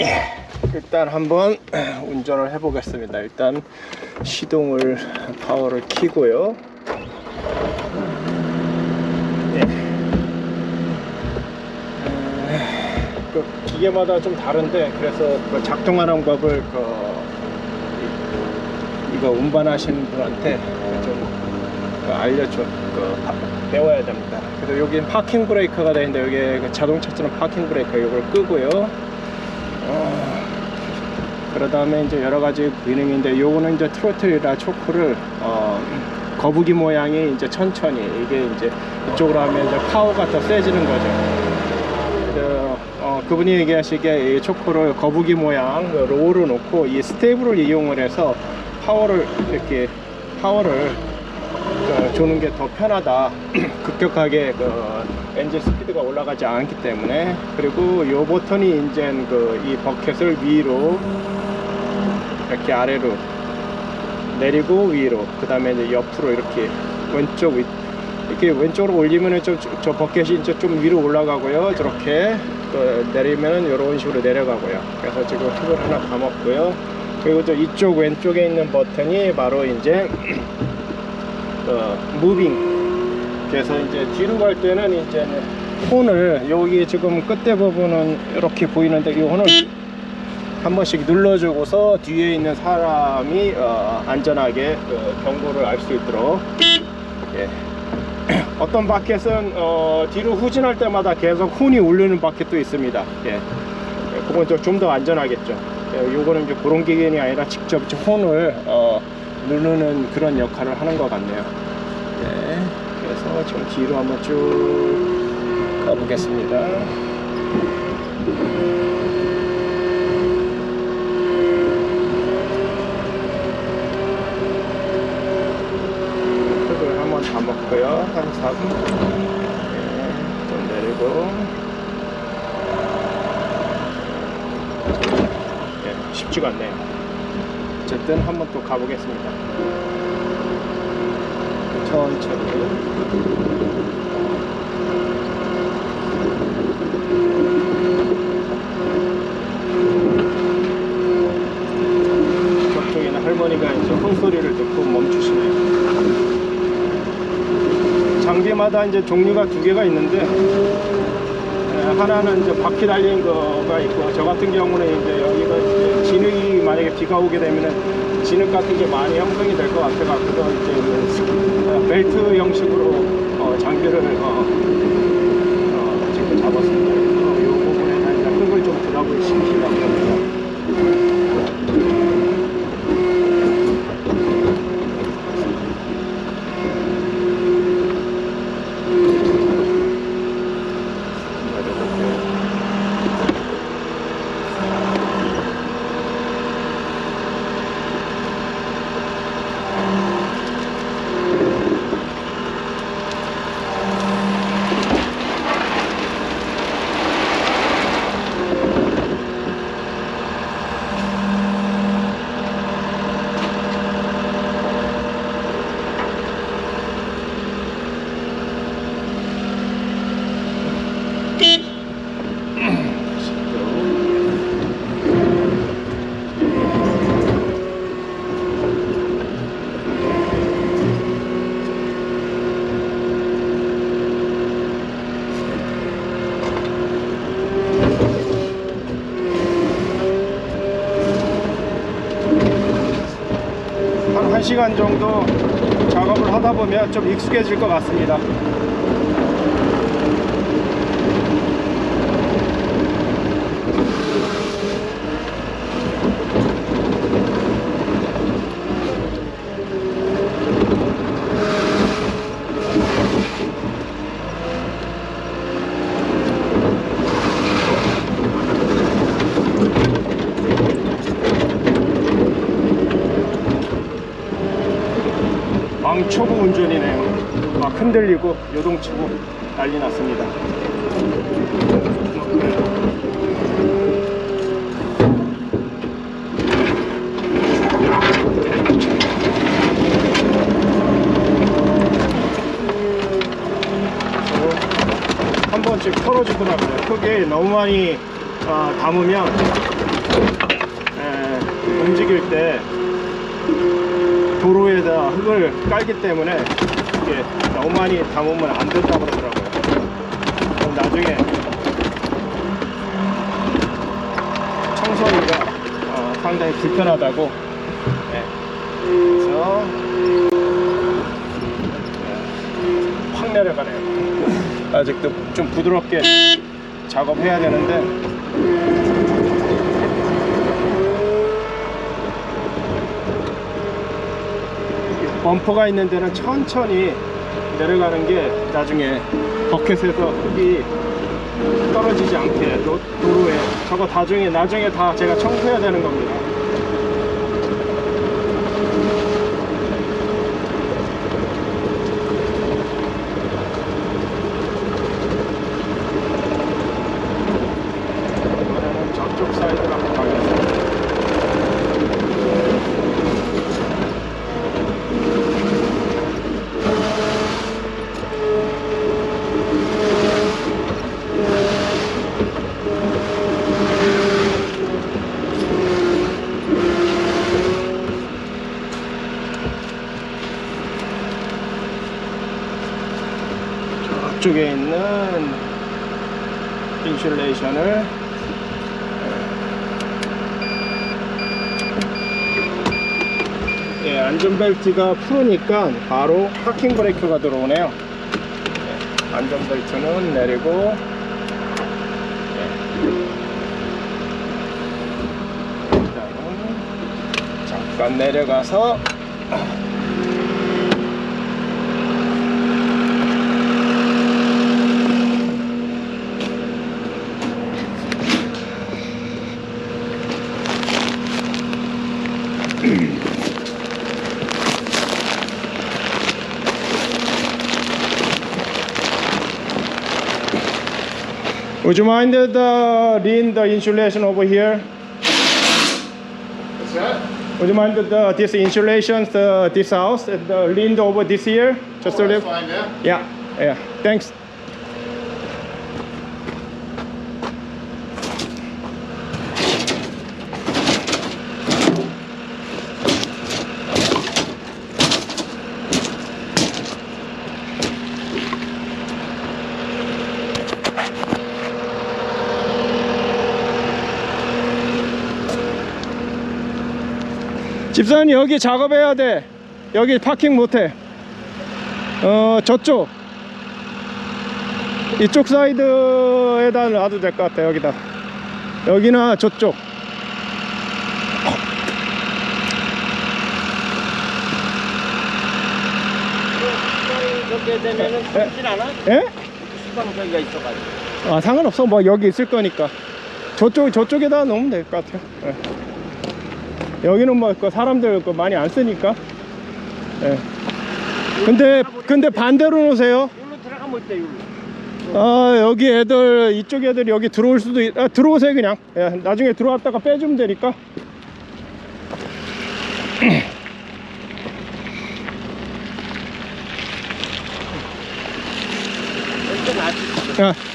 예, 일단 한번 운전을 해 보겠습니다. 일단 시동을 파워를 켜고요. 예. 음, 그 기계마다 좀 다른데 그래서 그 작동하는 법을 그 이- 이거 운반하시는 분한테 좀그 알려줘 그 바- 배워야 됩니다. 그래서 여기는 파킹 브레이크가 되는데 여기 그 자동차처럼 파킹 브레이크 이걸 끄고요. 어, 그러 다음에 이제 여러 가지 기능인데 요거는 이제 트로틀이라 초크를 어, 거북이 모양이 이제 천천히 이게 이제 이쪽으로 하면 이제 파워가 더 세지는 거죠. 어, 그분이 얘기하시기에 이 초크를 거북이 모양 그 로우로 놓고 이 스테이블을 이용을 해서 파워를 이렇게 파워를 그 주는 게 더 편하다. 급격하게 그 엔진 스피드가 올라가지 않기 때문에 그리고 요 버튼이 이제 그 이 버켓을 위로 이렇게 아래로 내리고 위로 그 다음에 이제 옆으로 이렇게 왼쪽 위 이렇게 왼쪽으로 올리면은 좀 저 버켓이 이제 좀 위로 올라가고요. 저렇게 또 내리면은 이런 식으로 내려가고요. 그래서 지금 팁을 하나 감았고요. 그리고 저 이쪽 왼쪽에 있는 버튼이 바로 이제 어, 무빙 그래서 이제 뒤로 갈 때는 이제 폰을 여기 지금 끝에 부분은 이렇게 보이는데 이 폰을 한 번씩 눌러주고서 뒤에 있는 사람이 어, 안전하게 그 경고를 알 수 있도록 예. 어떤 바켓은 어, 뒤로 후진할 때마다 계속 혼이 울리는 바켓도 있습니다. 예. 예, 그건 좀 더 안전하겠죠. 예, 요거는 이제 그런 기계이 아니라 직접 혼을 어, 누르는 그런 역할을 하는 것 같네요. 네, 지금 뒤로 한번 쭉 가보겠습니다. 흙을 한번 다 먹고요. 한 4분. 네, 좀 내리고. 네, 쉽지가 않네요. 어쨌든 한번 또 가보겠습니다. 천천히. 할머니가 이제 혼소리를 듣고 멈추시네요. 장비마다 이제 종류가 두 개가 있는데 에, 하나는 이제 바퀴 달린 거가 있고 저 같은 경우는 이제 여기가 이제 진흙이 만약에 비가 오게 되면은 진흙 같은 게 많이 형성이 될 것 같아 갖고 이제 벨트 형식으로 어, 장비를 어, 어, 지금 잡았습니다. 이 부분에서 이제 흙을 좀 합니다. 한 1시간 정도 작업을 하다 보면 좀 익숙해질 것 같습니다. 왕초보 운전이네요. 막 흔들리고 요동치고 난리 났습니다. 한 번씩 털어주더라고요. 흙에 너무 많이 어, 담으면 움직일 때 도로에다 흙을 깔기 때문에 이게 너무 많이 담으면 안 된다고 그러더라고요. 그럼 나중에 청소하기가 어, 상당히 불편하다고. 네. 그래서 네. 확 내려가네요. 아직도 좀 부드럽게 작업해야 되는데 이게 범퍼가 있는 데는 천천히 내려가는 게 나중에 버켓에서 흙이 떨어지지 않게 도, 도로에 저거 나중에 나중에 다 제가 청소해야 되는 겁니다. 이번에는 저쪽 사이드로 한번 가겠습니다. 저쪽에 있는 인슐레이션을 예, 안전벨트가 푸르니까 바로 파킹 브레이크가 들어오네요. 예, 안전벨트는 내리고 예. 잠깐 내려가서 Would you mind uh, the lean the insulation over here? What's that? Would you mind uh, the, this insulation, the, this house, and the leaned over this here? Just oh, a little. fine, yeah? Yeah, yeah. Thanks. 집사님 여기 작업해야 돼. 여기 파킹 못해. 어 저쪽 이쪽 사이드에다 놔도 될 것 같아 여기다 여기나 저쪽 되면은 않아? 예? 아 상관없어 뭐 여기 있을 거니까 저쪽 저쪽에다 놓으면 될 것 같아요 예. 여기는 뭐그 사람들 그 많이 안 쓰니까. 예. 근데 근데 반대로 놓으세요. 여기로 들어가면 어때 여기로? 아 여기 애들 이쪽 애들 여기 들어올 수도 있, 아, 들어오세요 그냥. 예, 나중에 들어왔다가 빼주면 되니까. 아.